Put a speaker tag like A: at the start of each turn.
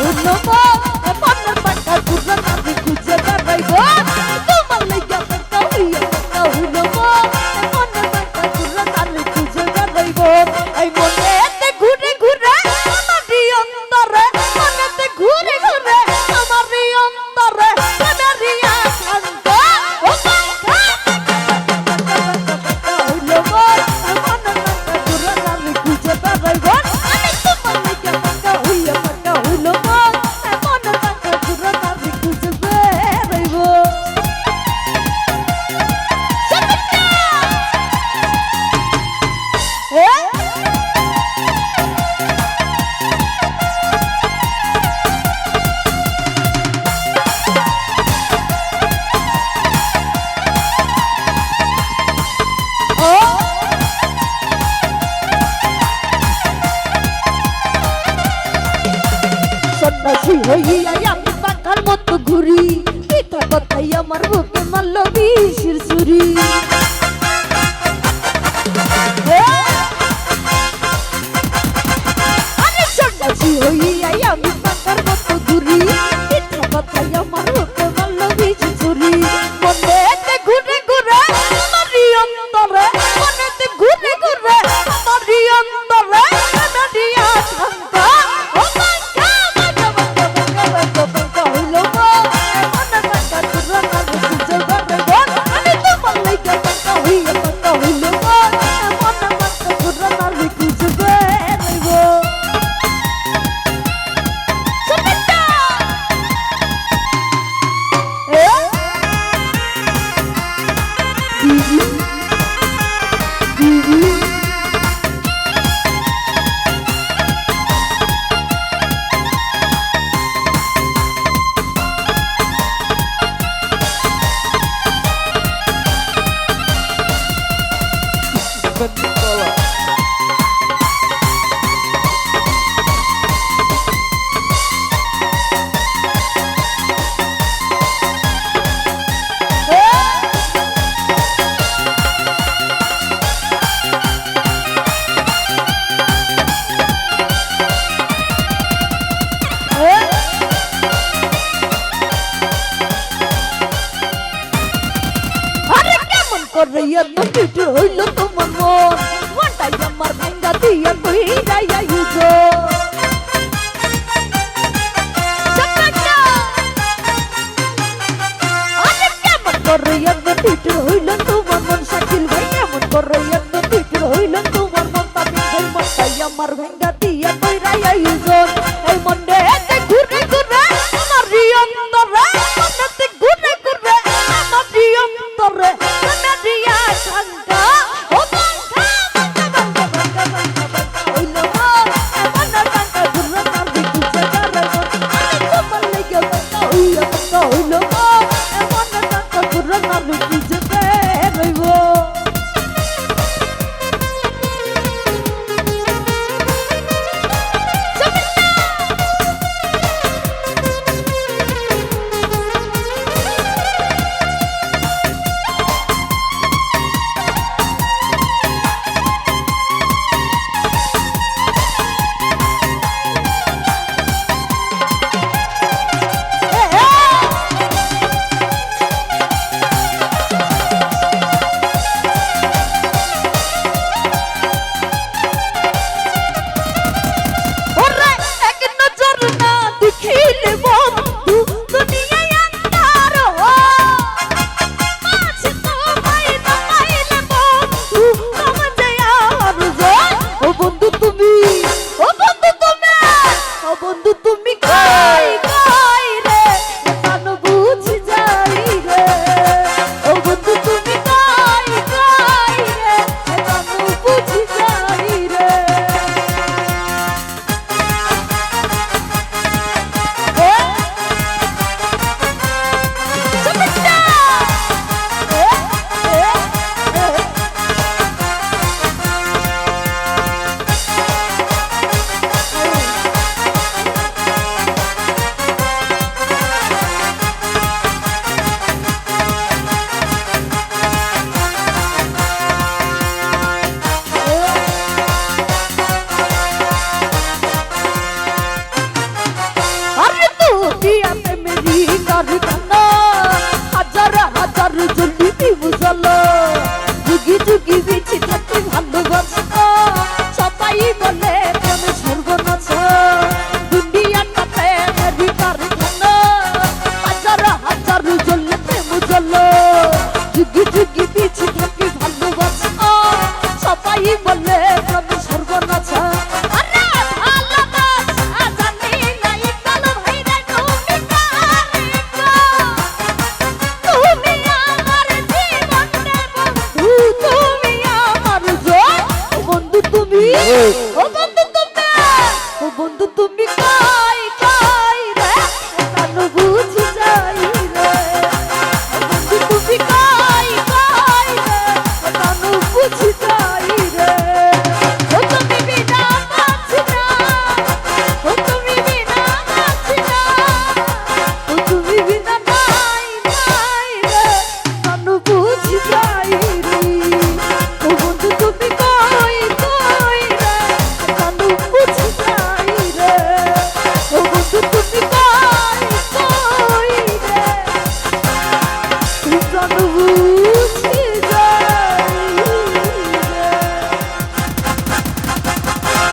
A: উন্নত পাখি হইয়া আমি পাখার মতো ঘুরি। কথা কথাই আমার বুক 嗯嗯 মরে ইয়ার নদীটি হইল তোমার মন